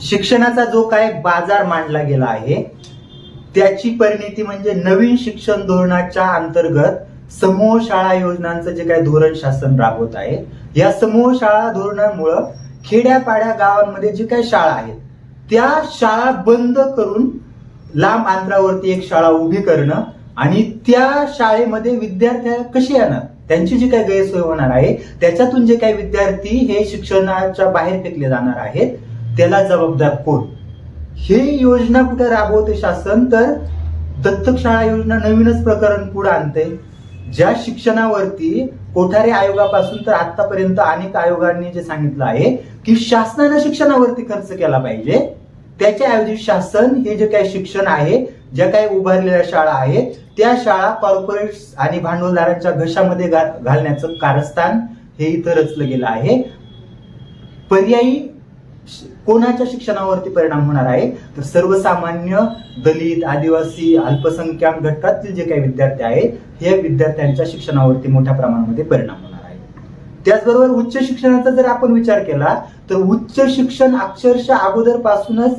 शिक्षणाचा जो काय बाजार मांडला गेला आहे त्याची परिणिती म्हणजे नवीन शिक्षण धोरणाच्या अंतर्गत समूह शाळा योजनांचं जे काही धोरण शासन राबवत आहे या समूह शाळा धोरणामुळं खेड्यापाड्या गावांमध्ये जे काही शाळा आहेत त्या शाळा बंद करून लांब अंतरावरती एक शाळा उभी करणं आणि त्या शाळेमध्ये विद्यार्थ्या कशी येणार? त्यांची जी काही गैरसोय होणार आहे त्याच्यातून जे काही विद्यार्थी हे शिक्षणाच्या बाहेर फेकले जाणार आहेत त्याला जबाबदार कोण? ही योजना कुठे राबवते शासन? तर दत्तक शाळा योजना नवीनच प्रकरण पुढे आणते. ज्या शिक्षणावरती कोठारी आयोगापासून तर आतापर्यंत अनेक आयोगांनी जे सांगितलं आहे की शासनानं शिक्षणावरती खर्च केला पाहिजे. त्याच्याऐवजी शासन हे जे काही शिक्षण आहे ज्या काही उभारलेल्या शाळा आहेत त्या शाळा कॉर्पोरेट्स आणि भांडवलदारांच्या घशामध्ये घालण्याचं कारस्थान हे इथं रचलं गेलं आहे. पर्यायी कोणाच्या शिक्षणावरती परिणाम होणार आहे? तर सर्वसामान्य दलित आदिवासी अल्पसंख्याक घटकातील जे काही विद्यार्थी आहेत हे विद्यार्थ्यांच्या शिक्षणावरती मोठ्या प्रमाणामध्ये परिणाम होणार आहे. त्याचबरोबर उच्च शिक्षणाचा जर आपण विचार केला तर उच्च शिक्षण अक्षरशः अगोदरपासूनच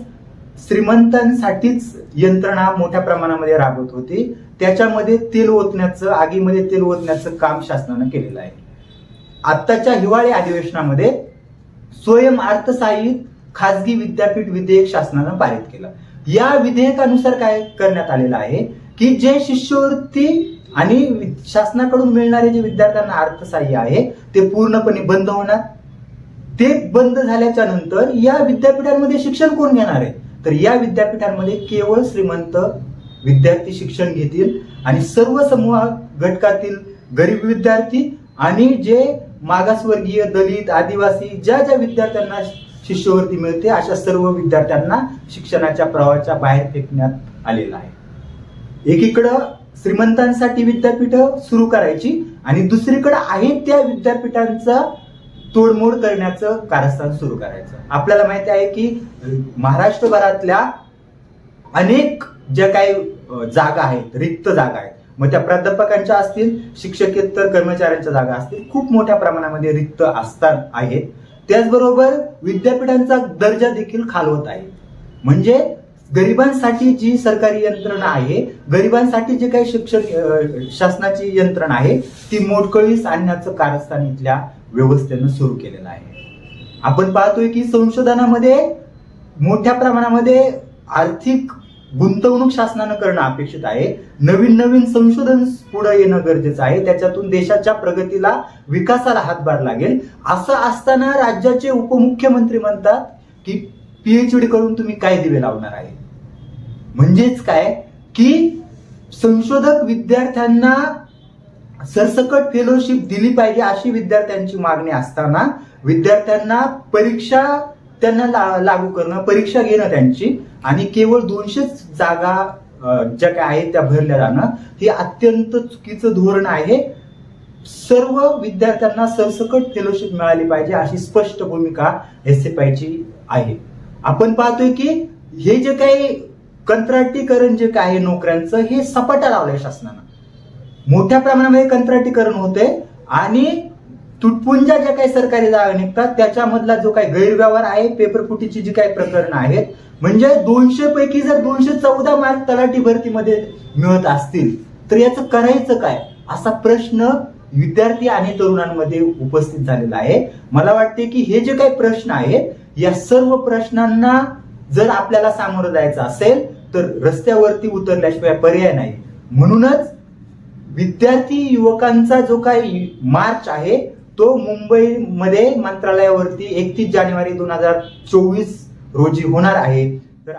श्रीमंतांसाठीच यंत्रणा मोठ्या प्रमाणामध्ये राबवत होती. त्याच्यामध्ये तेल ओतण्याचं आगीमध्ये तेल ओतण्याचं काम शासनानं केलेलं आहे. आत्ताच्या हिवाळी अधिवेशनामध्ये स्वयं अर्थसहाय्यित खासगी विद्यापीठ विधेयक शासनानं पारित केलं. या विधेयकानुसार काय करण्यात आलेलं आहे? की जे शिष्यवृत्ती आणि वि- शासनाकडून मिळणारे जे विद्यार्थ्यांना अर्थसहाय्य आहे ते पूर्णपणे बंद होणार. ते बंद झाल्याच्यानंतर या विद्यापीठांमध्ये शिक्षण कोण घेणार आहे? तर या विद्यापीठांमध्ये केवळ श्रीमंत विद्यार्थी शिक्षण घेतील आणि सर्व समूह घटकातील गरीब विद्यार्थी आणि जे मागासवर्गीय दलित आदिवासी ज्या ज्या विद्यार्थ्यांना शिष्यवृत्ती मिळते अशा सर्व विद्यार्थ्यांना शिक्षणाच्या प्रवाहाच्या बाहेर फेकण्यात आलेला आहे. एकीकडं श्रीमंतांसाठी विद्यापीठ सुरू करायची आणि दुसरीकडे आहेत त्या विद्यापीठांचा तोडमोड करण्याचं कारस्थान सुरू करायचं. आपल्याला माहिती आहे की महाराष्ट्रभरातल्या अनेक ज्या काही जागा आहेत रिक्त जागा आहेत मग त्या प्राध्यापकांच्या असतील शिक्षकेतर कर्मचाऱ्यांच्या जागा असतील खूप मोठ्या प्रमाणामध्ये रिक्त असतात आहेत. त्याचबरोबर विद्यापीठांचा दर्जा देखील खालवत आहे. म्हणजे गरिबांसाठी जी सरकारी यंत्रणा आहे गरिबांसाठी जे काही शिक्षण शासनाची यंत्रणा आहे ती मोडकळीस आणण्याचं कारस्थान इथल्या व्यवस्थेनं सुरू केलेलं आहे. आपण पाहतोय की संशोधनामध्ये मोठ्या प्रमाणामध्ये आर्थिक गुंतवणूक शासनानं करणं अपेक्षित आहे. नवीन नवीन संशोधन पुढे येणं गरजेचं आहे. त्याच्यातून देशाच्या प्रगतीला विकासाला हातभार लागेल. असं असताना राज्याचे उपमुख्यमंत्री म्हणतात की पीएचडी करून तुम्ही काय दिवे लावणार आहे? म्हणजेच काय? की संशोधक विद्यार्थ्यांना सरसकट फेलोशिप दिली पाहिजे अशी विद्यार्थ्यांची मागणी असताना विद्यार्थ्यांना परीक्षा त्यांना ला- लागू करणं परीक्षा घेणं त्यांची. आणि केवळ दोनशेच जागा ज्या काय आहेत त्या भरल्या जाणं हे अत्यंत चुकीचं धोरण आहे. सर्व विद्यार्थ्यांना सरसकट फेलोशिप मिळाली पाहिजे अशी स्पष्ट भूमिका एस एफ आयची आहे. आपण पाहतोय की हे जे काही कंत्राटीकरण जे काय आहे नोकऱ्यांचं हे सपाटा लावलंय शासनानं. मोठ्या प्रमाणामध्ये कंत्राटीकरण होतंय आणि तुटपुंजा ज्या काही सरकारी जागा निघतात त्याच्यामधला जो काही गैरव्यवहार आहे पेपरफुटीची जी काही प्रकरणं आहेत म्हणजे दोनशे पैकी जर दोनशे चौदा मार्क तलाठी भरतीमध्ये मिळत असतील तर याचं करायचं काय? असा प्रश्न विद्यार्थी आणि तरुणांमध्ये उपस्थित झालेला आहे. मला वाटते की हे जे काही प्रश्न आहेत या सर्व प्रश्नांना जर आपल्याला सामोरं जायचं असेल तर रस्त्यावरती उतरल्याशिवाय पर्याय नाही. म्हणूनच विद्यार्थी युवकांचा जो काही मार्च आहे तो मुंबईमध्ये मंत्रालयावरती एकतीस जानेवारी दोन हजार चोवीस रोजी होणार आहे. तर